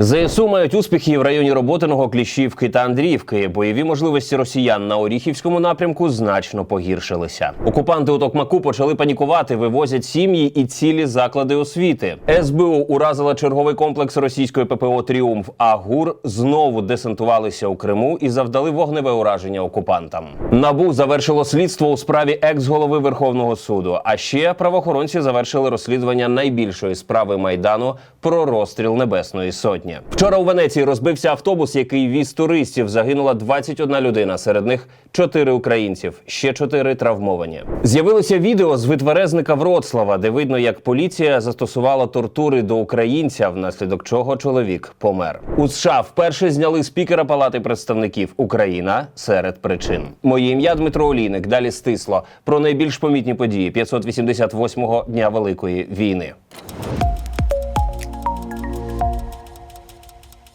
ЗСУ мають успіхи в районі Роботиного, Кліщівки та Андріївки. Бойові можливості росіян на Оріхівському напрямку значно погіршилися. Окупанти у Токмаку почали панікувати, вивозять сім'ї і цілі заклади освіти. СБУ уразила черговий комплекс російської ППО Тріумф. А ГУР знову десантувалися у Криму і завдали вогневе ураження окупантам. Набу завершило слідство у справі екс-голови Верховного суду. А ще правоохоронці завершили розслідування найбільшої справи майдану про розстріл Небесної Сотні. Вчора у Венеції розбився автобус, який віз туристів. Загинула 21 людина. Серед них 4 українців, ще 4 травмовані. З'явилося відео з витверезника Вроцлава, де видно, як поліція застосувала тортури до українця, внаслідок чого чоловік помер. У США вперше зняли спікера Палати представників Україна серед причин. Моє ім'я Дмитро Олійник. Далі стисло про найбільш помітні події 588-го дня Великої війни.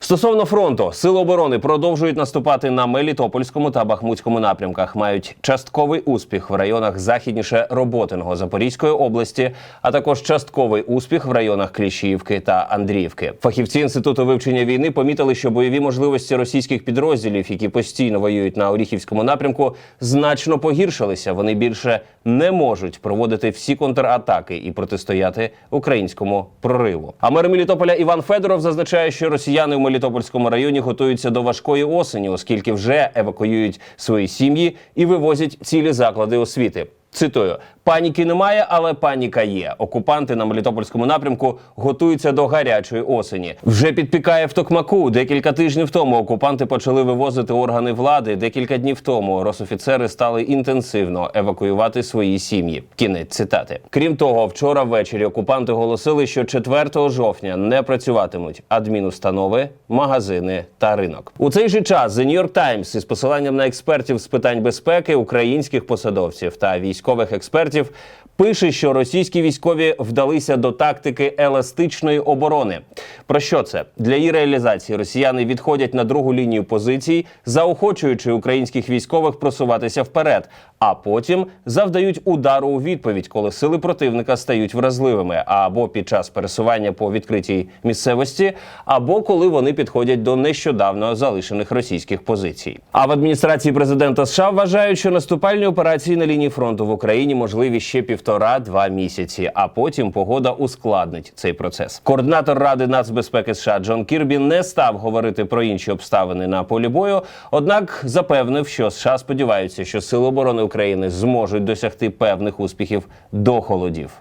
Стосовно фронту, сили оборони продовжують наступати на Мелітопольському та Бахмутському напрямках. Мають частковий успіх в районах західніше Роботиного Запорізької області, а також частковий успіх в районах Кліщіївки та Андріївки. Фахівці інституту вивчення війни помітили, що бойові можливості російських підрозділів, які постійно воюють на Оріхівському напрямку, значно погіршилися. Вони більше не можуть проводити всі контратаки і протистояти українському прориву. А мер Мелітополя Іван Федоров зазначає, що росіяни в Мелітопольському районі готуються до важкої осені, оскільки вже евакуюють свої сім'ї і вивозять цілі заклади освіти. Цитую: паніки немає, але паніка є. Окупанти на Мелітопольському напрямку готуються до гарячої осені. Вже підпікає в Токмаку. Декілька тижнів тому окупанти почали вивозити органи влади. Декілька днів тому рософіцери стали інтенсивно евакуювати свої сім'ї. Кінець цитати. Крім того, вчора ввечері окупанти оголосили, що 4 жовтня не працюватимуть адмінустанови, магазини та ринок. У цей же час The New York Times із посиланням на експертів з питань безпеки, українських посадовців та військових експертів пише, що російські військові вдалися до тактики еластичної оборони. Про що це для її реалізації? Росіяни відходять на другу лінію позицій, заохочуючи українських військових просуватися вперед, а потім завдають удару у відповідь, коли сили противника стають вразливими, або під час пересування по відкритій місцевості, або коли вони підходять до нещодавно залишених російських позицій. А в адміністрації президента США вважають, що наступальні операції на лінії фронту в Україні можливі ще півтора-два місяці, а потім погода ускладнить цей процес. Координатор ради нацбезпеки США Джон Кірбі не став говорити про інші обставини на полі бою, однак запевнив, що США сподіваються, що сили оборони України зможуть досягти певних успіхів до холодів.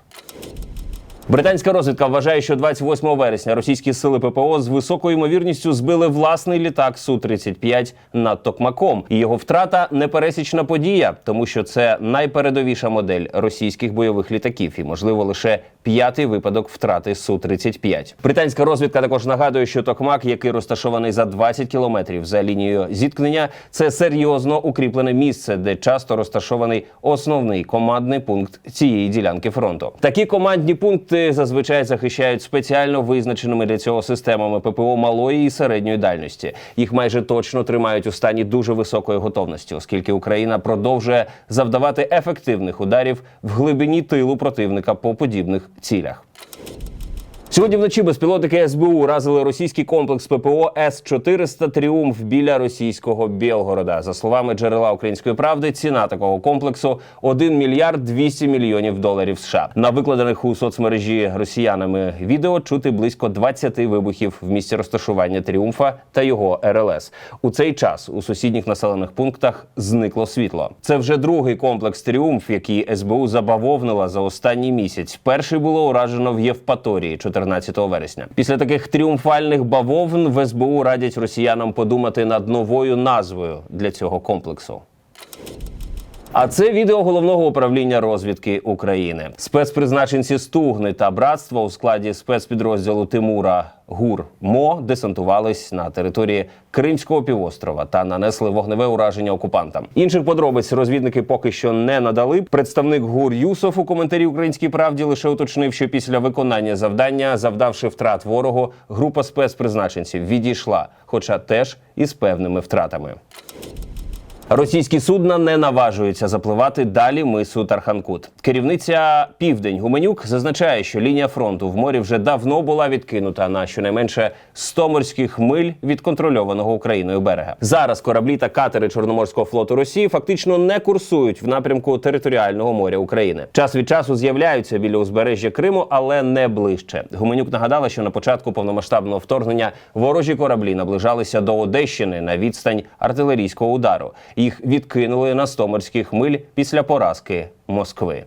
Британська розвідка вважає, що 28 вересня російські сили ППО з високою ймовірністю збили власний літак су 35 над Токмаком. І його втрата непересічна подія, тому що це найпередовіша модель російських бойових літаків, і можливо лише п'ятий випадок втрати су 35 Британська розвідка також нагадує, що Токмак, який розташований за 20 кілометрів за лінією зіткнення, це серйозно укріплене місце, де часто розташований основний командний пункт цієї ділянки фронту. Такі командні пункти зазвичай захищають спеціально визначеними для цього системами ППО малої і середньої дальності. Їх майже точно тримають у стані дуже високої готовності, оскільки Україна продовжує завдавати ефективних ударів в глибині тилу противника по подібних цілях. Сьогодні вночі безпілотники СБУ уразили російський комплекс ППО С-400 Тріумф біля російського Білгорода. За словами джерела української правди, ціна такого комплексу 1 мільярд 200 мільйонів доларів США. На викладених у соцмережі росіянами відео чути близько 20 вибухів в місці розташування Тріумфа та його РЛС. У цей час у сусідніх населених пунктах зникло світло. Це вже другий комплекс Тріумф, який СБУ забавовнила за останній місяць. Перший було уражено в Євпаторії 14 вересня. Після таких тріумфальних бавовн в СБУ радять росіянам подумати над новою назвою для цього комплексу. А це відео головного управління розвідки України. Спецпризначенці Стугни та братства у складі спецпідрозділу Тимура ГУР МО десантувались на території Кримського півострова та нанесли вогневе ураження окупантам. Інших подробиць розвідники поки що не надали. Представник ГУР Юсов у коментарі Українській правді лише уточнив, що після виконання завдання, завдавши втрат ворогу, група спецпризначенців відійшла, хоча теж із певними втратами. Російські судна не наважуються запливати далі мису Тарханкут. Керівниця Південь Гуменюк зазначає, що лінія фронту в морі вже давно була відкинута на щонайменше 100 морських миль від контрольованого Україною берега. Зараз кораблі та катери Чорноморського флоту Росії фактично не курсують в напрямку територіального моря України. Час від часу з'являються біля узбережжя Криму, але не ближче. Гуменюк нагадала, що на початку повномасштабного вторгнення ворожі кораблі наближалися до Одещини на відстань артилерійського удару. Їх відкинули на 100 морських миль після поразки Москви.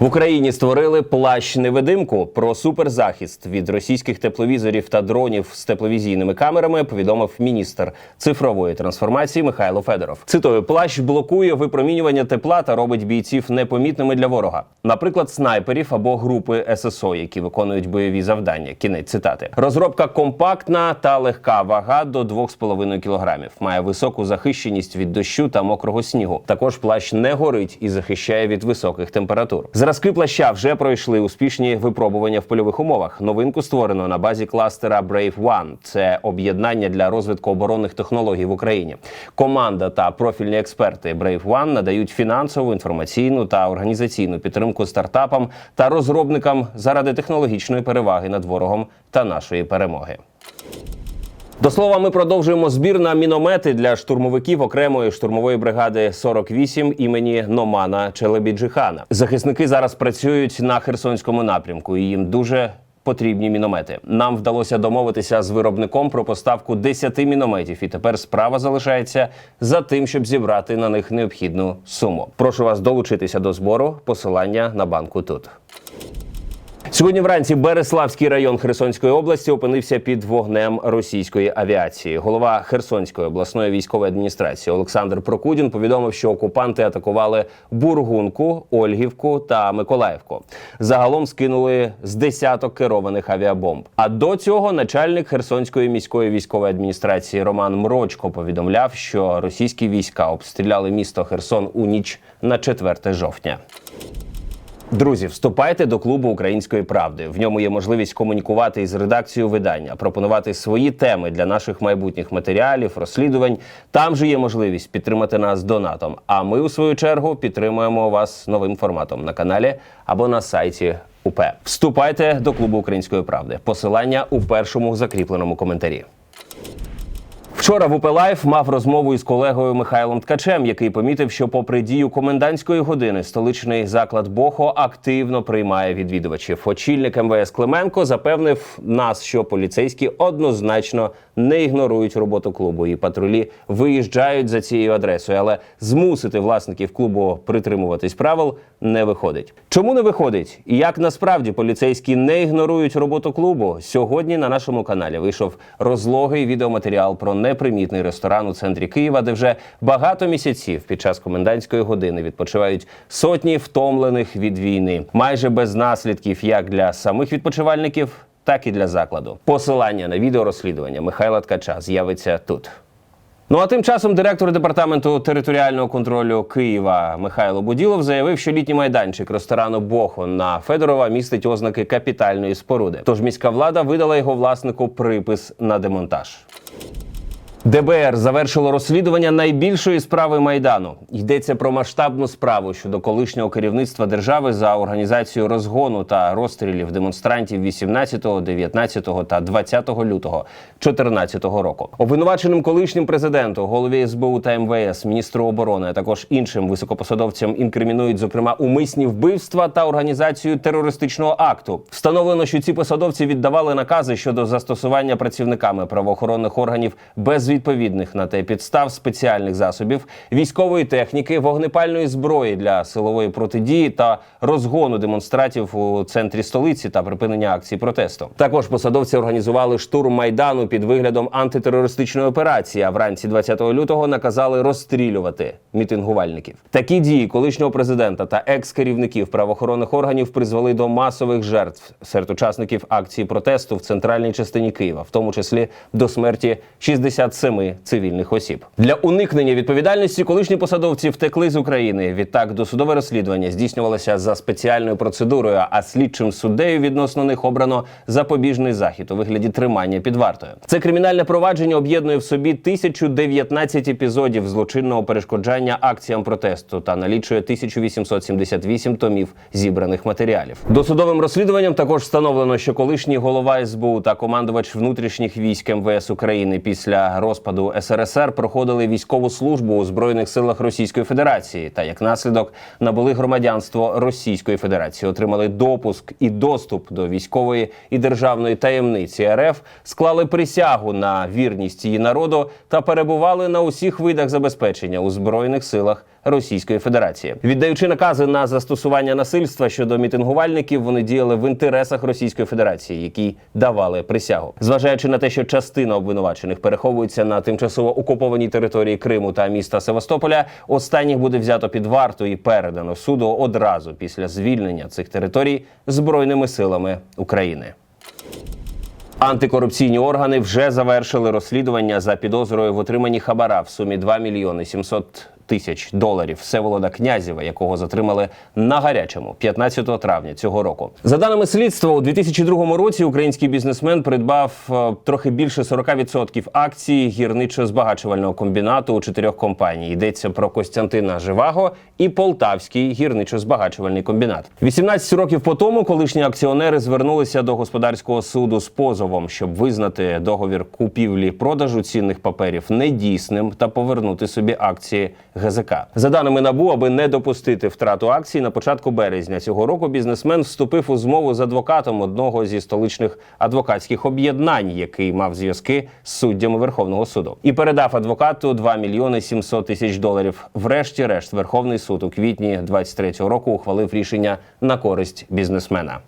В Україні створили плащ невидимку про суперзахист від російських тепловізорів та дронів з тепловізійними камерами. Повідомив міністр цифрової трансформації Михайло Федоров. Цитую, плащ блокує випромінювання тепла та робить бійців непомітними для ворога, наприклад, снайперів або групи ССО, які виконують бойові завдання. Кінець цитати. Розробка компактна та легка вага до 2,5 кілограмів. Має високу захищеність від дощу та мокрого снігу. Також плащ не горить і захищає від високих температур. Зразки плаща вже пройшли успішні випробування в польових умовах. Новинку створено на базі кластера Brave One. Це об'єднання для розвитку оборонних технологій в Україні. Команда та профільні експерти Brave One надають фінансову, інформаційну та організаційну підтримку стартапам та розробникам заради технологічної переваги над ворогом та нашої перемоги. До слова, ми продовжуємо збір на міномети для штурмовиків окремої штурмової бригади 48 імені Номана Челебіджихана. Захисники зараз працюють на Херсонському напрямку, і їм дуже потрібні міномети. Нам вдалося домовитися з виробником про поставку 10 мінометів, і тепер справа залишається за тим, щоб зібрати на них необхідну суму. Прошу вас долучитися до збору. Посилання на банку тут. Сьогодні вранці Береславський район Херсонської області опинився під вогнем російської авіації. Голова Херсонської обласної військової адміністрації Олександр Прокудін повідомив, що окупанти атакували Бургунку, Ольгівку та Миколаївку. Загалом скинули з десяток керованих авіабомб. А до цього начальник Херсонської міської військової адміністрації Роман Мрочко повідомляв, що російські війська обстріляли місто Херсон у ніч на 4 жовтня. Друзі, вступайте до клубу української правди. В ньому є можливість комунікувати із редакцією видання, пропонувати свої теми для наших майбутніх матеріалів, розслідувань. Там же є можливість підтримати нас донатом. А ми, у свою чергу, підтримуємо вас новим форматом на каналі або на сайті. УП. Вступайте до клубу української правди. Посилання у першому закріпленому коментарі. Вчора в УП Лайф мав розмову із колегою Михайлом Ткачем, який помітив, що, попри дію комендантської години, столичний заклад Бохо активно приймає відвідувачів. Очільник МВС Клименко запевнив нас, що поліцейські однозначно не ігнорують роботу клубу, і патрулі виїжджають за цією адресою, але змусити власників клубу притримуватись правил не виходить. Чому не виходить? І як насправді поліцейські не ігнорують роботу клубу? Сьогодні на нашому каналі вийшов розлогий відеоматеріал про непримітний ресторан у центрі Києва, де вже багато місяців під час комендантської години відпочивають сотні втомлених від війни, майже без наслідків як для самих відпочивальників, так і для закладу. Посилання на відеорозслідування Михайла Ткача з'явиться тут. Ну а тим часом директор департаменту територіального контролю Києва Михайло Буділов заявив, що літній майданчик ресторану Бохо на Федорова містить ознаки капітальної споруди. Тож міська влада видала його власнику припис на демонтаж. ДБР завершило розслідування найбільшої справи майдану. Йдеться про масштабну справу щодо колишнього керівництва держави за організацію розгону та розстрілів демонстрантів 18, 19 та 20 лютого 2014 року. Обвинуваченим колишнім президенту, голові СБУ та МВС, міністру оборони, а також іншим високопосадовцям інкримінують зокрема умисні вбивства та організацію терористичного акту. Встановлено, що ці посадовці віддавали накази щодо застосування працівниками правоохоронних органів без відповідних на те підстав спеціальних засобів, військової техніки, вогнепальної зброї для силової протидії та розгону демонстратів у центрі столиці та припинення акцій протесту. Також посадовці організували штурм майдану під виглядом антитерористичної операції. А вранці 20 лютого наказали розстрілювати мітингувальників. Такі дії колишнього президента та екс-керівників правоохоронних органів призвели до масових жертв серед учасників акції протесту в центральній частині Києва, в тому числі до смерті 67 семи цивільних осіб. Для уникнення відповідальності колишні посадовці втекли з України. Відтак досудове розслідування здійснювалося за спеціальною процедурою, а слідчим суддею відносно них обрано запобіжний захід у вигляді тримання під вартою. Це кримінальне провадження об'єднує в собі 1019 епізодів злочинного перешкоджання акціям протесту та налічує 1878 томів зібраних матеріалів. Досудовим розслідуванням також встановлено, що колишній голова СБУ та командувач внутрішніх військ МВС України після розпаду СРСР проходили військову службу у збройних силах Російської Федерації. Та як наслідок набули громадянство Російської Федерації, отримали допуск і доступ до військової і державної таємниці РФ, склали присягу на вірність її народу та перебували на усіх видах забезпечення у збройних силах Російської Федерації, віддаючи накази на застосування насильства щодо мітингувальників, вони діяли в інтересах Російської Федерації, які давали присягу, зважаючи на те, що частина обвинувачених переховується на тимчасово окупованій території Криму та міста Севастополя. Останніх буде взято під варту і передано суду одразу після звільнення цих територій збройними силами України. Антикорупційні органи вже завершили розслідування за підозрою в отриманні хабара в сумі 2 мільйони 700 тисяч доларів Всеволода Князєва, якого затримали на гарячому 15 травня цього року. За даними слідства, у 2002 році український бізнесмен придбав е, трохи більше 40% акцій гірничо-збагачувального комбінату у чотирьох компаній. Йдеться про Костянтина Живаго і Полтавський гірничо-збагачувальний комбінат. 18 років по тому колишні акціонери звернулися до господарського суду з позовом, щоб визнати договір купівлі-продажу цінних паперів недійсним та повернути собі акції ГЗК. За даними НАБУ, аби не допустити втрату акцій, на початку березня цього року бізнесмен вступив у змову з адвокатом одного зі столичних адвокатських об'єднань, який мав зв'язки з суддями Верховного суду, і передав адвокату 2 мільйони 700 тисяч доларів. Врешті-решт, Верховний суд у квітні 23-го року ухвалив рішення на користь бізнесмена.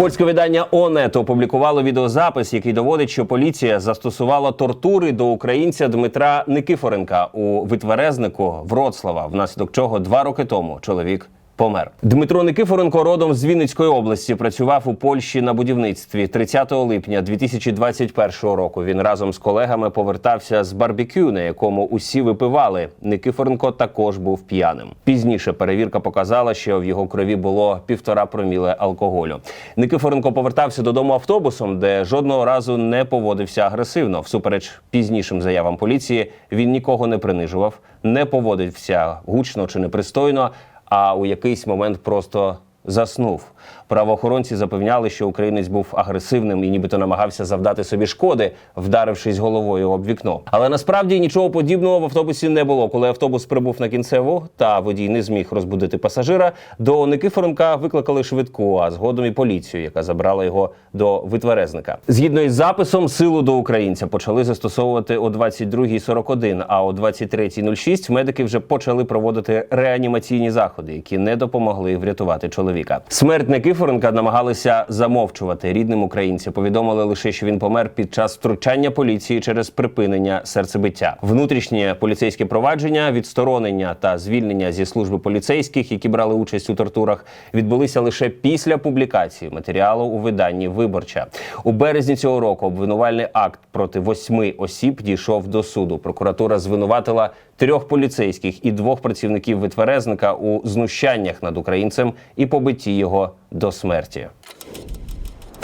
Польське видання ОНЕТ опублікувало відеозапис, який доводить, що поліція застосувала тортури до українця Дмитра Никифоренка у витверезнику Вроцлава, внаслідок чого два роки тому чоловік. Помер Дмитро Никифоренко родом з Вінницької області. Працював у Польщі на будівництві 30 липня 2021 року. Він разом з колегами повертався з барбекю, на якому усі випивали. Никифоренко також був п'яним. Пізніше перевірка показала, що в його крові було півтора проміле алкоголю. Никифоренко повертався додому автобусом, де жодного разу не поводився агресивно. Всупереч пізнішим заявам поліції, він нікого не принижував, не поводився гучно чи непристойно а у якийсь момент просто заснув. Правоохоронці запевняли, що українець був агресивним і нібито намагався завдати собі шкоди, вдарившись головою об вікно. Але насправді нічого подібного в автобусі не було. Коли автобус прибув на кінцеву та водій не зміг розбудити пасажира, до Никифоренка викликали швидку, а згодом і поліцію, яка забрала його до витверезника. Згідно із записом, силу до українця почали застосовувати о 22.41, а о 23.06 медики вже почали проводити реанімаційні заходи, які не допомогли врятувати чоловіка. Смерть Никифоренка намагалися замовчувати. Рідним українця повідомили лише, що він помер під час втручання поліції через припинення серцебиття. Внутрішнє поліцейське провадження, відсторонення та звільнення зі служби поліцейських, які брали участь у тортурах, відбулися лише після публікації матеріалу у виданні Виборча у березні цього року. Обвинувальний акт проти восьми осіб дійшов до суду. Прокуратура звинуватила трьох поліцейських і двох працівників витверезника у знущаннях над українцем і побитті його до смерті.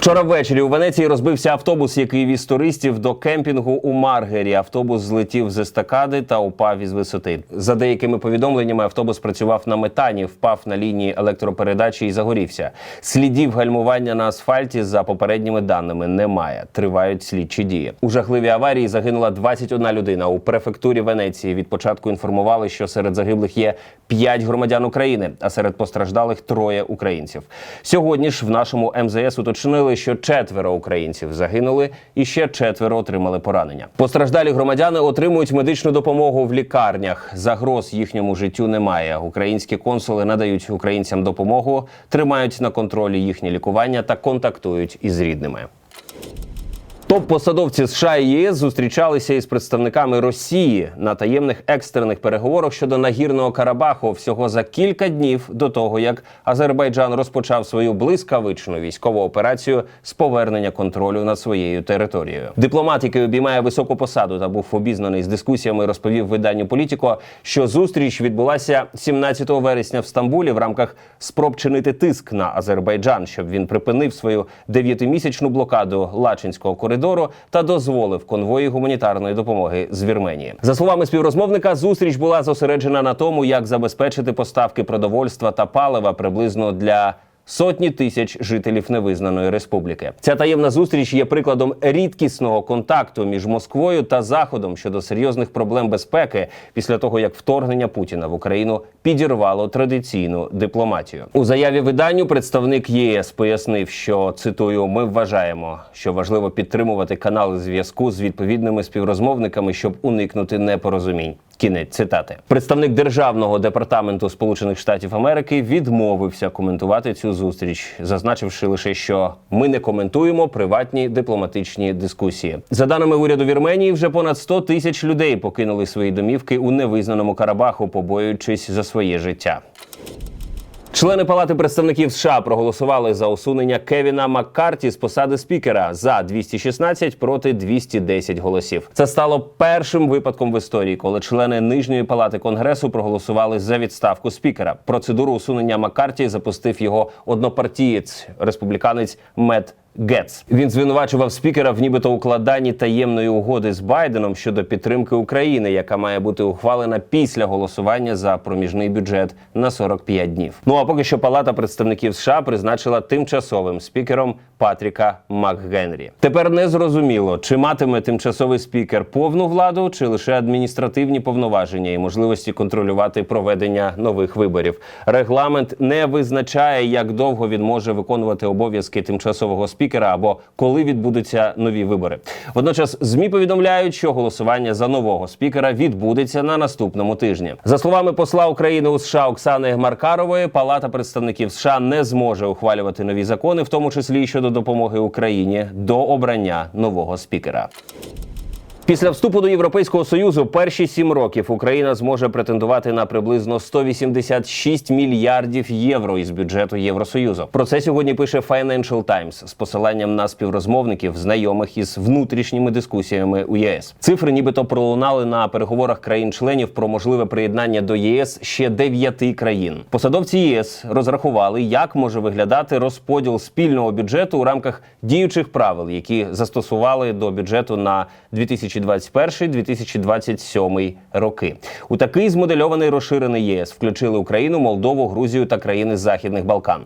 Вчора ввечері у Венеції розбився автобус, який віз туристів до кемпінгу у Маргері. Автобус злетів з естакади та упав із висоти. За деякими повідомленнями, автобус працював на метані, впав на лінії електропередачі і загорівся. Слідів гальмування на асфальті за попередніми даними немає. Тривають слідчі дії. У жахливій аварії загинула 21 людина. У префектурі Венеції від початку інформували, що серед загиблих є 5 громадян України, а серед постраждалих троє українців. Сьогодні ж в нашому МЗС уточнили, що четверо українців загинули і ще четверо отримали поранення. Постраждалі громадяни отримують медичну допомогу в лікарнях. Загроз їхньому життю немає. Українські консули надають українцям допомогу, тримають на контролі їхнє лікування та контактують із рідними. Топ-посадовці США і ЄС зустрічалися із представниками Росії на таємних екстрених переговорах щодо нагірного Карабаху всього за кілька днів до того, як Азербайджан розпочав свою блискавичну військову операцію з повернення контролю над своєю територією. Дипломат, який обіймає високу посаду та був обізнаний з дискусіями, розповів виданню Політіко, що зустріч відбулася 17 вересня в Стамбулі в рамках спроб чинити тиск на Азербайджан, щоб він припинив свою дев'ятимісячну блокаду Лачинського коридору та дозволив конвої гуманітарної допомоги з Вірменії. За словами співрозмовника, зустріч була зосереджена на тому, як забезпечити поставки продовольства та палива приблизно для. Сотні тисяч жителів невизнаної республіки. Ця таємна зустріч є прикладом рідкісного контакту між Москвою та Заходом щодо серйозних проблем безпеки після того, як вторгнення Путіна в Україну підірвало традиційну дипломатію. У заяві виданню представник ЄС пояснив, що цитую: ми вважаємо, що важливо підтримувати канали зв'язку з відповідними співрозмовниками, щоб уникнути непорозумінь. Кінець цитати. Представник державного департаменту Сполучених Штатів Америки відмовився коментувати цю зустріч, зазначивши лише, що ми не коментуємо приватні дипломатичні дискусії. За даними уряду Вірменії, вже понад 100 тисяч людей покинули свої домівки у невизнаному Карабаху, побоюючись за своє життя. Члени Палати представників США проголосували за усунення Кевіна Маккарті з посади спікера за 216 проти 210 голосів. Це стало першим випадком в історії, коли члени нижньої палати конгресу проголосували за відставку спікера. Процедуру усунення Маккарті запустив його однопартієць республіканець Мет Гетц. Він звинувачував спікера в нібито укладанні таємної угоди з Байденом щодо підтримки України, яка має бути ухвалена після голосування за проміжний бюджет на 45 днів. Ну а поки що Палата представників США призначила тимчасовим спікером Патріка МакГенрі. Тепер не зрозуміло, чи матиме тимчасовий спікер повну владу, чи лише адміністративні повноваження і можливості контролювати проведення нових виборів. Регламент не визначає, як довго він може виконувати обов'язки тимчасового спікера або коли відбудуться нові вибори. Водночас змі повідомляють, що голосування за нового спікера відбудеться на наступному тижні. За словами посла України у США Оксани Маркарової, Палата представників США не зможе ухвалювати нові закони, в тому числі щодо допомоги Україні до обрання нового спікера. Після вступу до Європейського союзу перші сім років Україна зможе претендувати на приблизно 186 мільярдів євро із бюджету Євросоюзу. Про це сьогодні пише Financial Times з посиланням на співрозмовників, знайомих із внутрішніми дискусіями у ЄС. Цифри, нібито пролунали на переговорах країн-членів про можливе приєднання до єС ще дев'яти країн. Посадовці єС розрахували, як може виглядати розподіл спільного бюджету у рамках діючих правил, які застосували до бюджету на 2000 2021-2027 роки. У такий змодельований розширений ЄС включили Україну, Молдову, Грузію та країни Західних Балкан.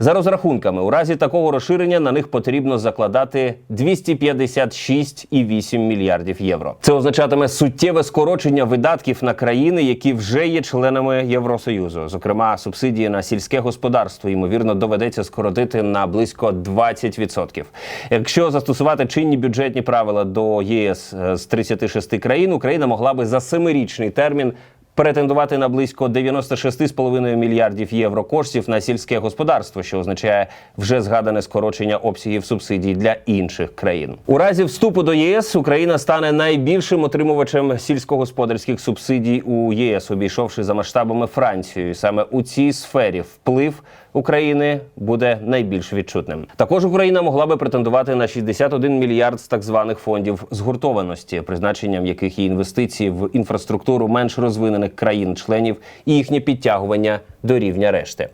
За розрахунками, у разі такого розширення на них потрібно закладати 256,8 мільярдів євро. Це означатиме суттєве скорочення видатків на країни, які вже є членами Євросоюзу. Зокрема, субсидії на сільське господарство ймовірно доведеться скоротити на близько 20%. Якщо застосувати чинні бюджетні правила до ЄС е, з 36 країн, Україна могла би за семирічний термін претендувати на близько 96,5 мільярдів євро коштів на сільське господарство, що означає вже згадане скорочення обсягів субсидій для інших країн. У разі вступу до ЄС Україна стане найбільшим отримувачем сільськогосподарських субсидій у ЄС, обійшовши за масштабами Францію. І Саме у цій сфері вплив України буде найбільш відчутним. Також Україна могла би претендувати на 61 мільярд з так званих фондів згуртованості, призначенням яких є інвестиції в інфраструктуру менш розвинених країн-членів і їхнє підтягування до рівня решти.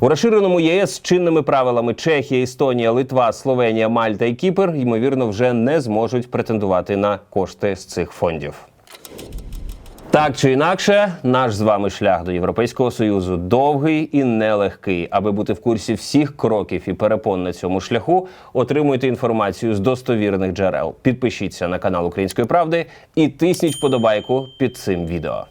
У розширеному ЄС чинними правилами Чехія, Естонія, Литва, Словенія, Мальта і Кіпр ймовірно вже не зможуть претендувати на кошти з цих фондів. Так чи інакше, наш з вами шлях до Європейського союзу довгий і нелегкий. Аби бути в курсі всіх кроків і перепон на цьому шляху, отримуйте інформацію з достовірних джерел. Підпишіться на канал Української правди і тисніть вподобайку під цим відео.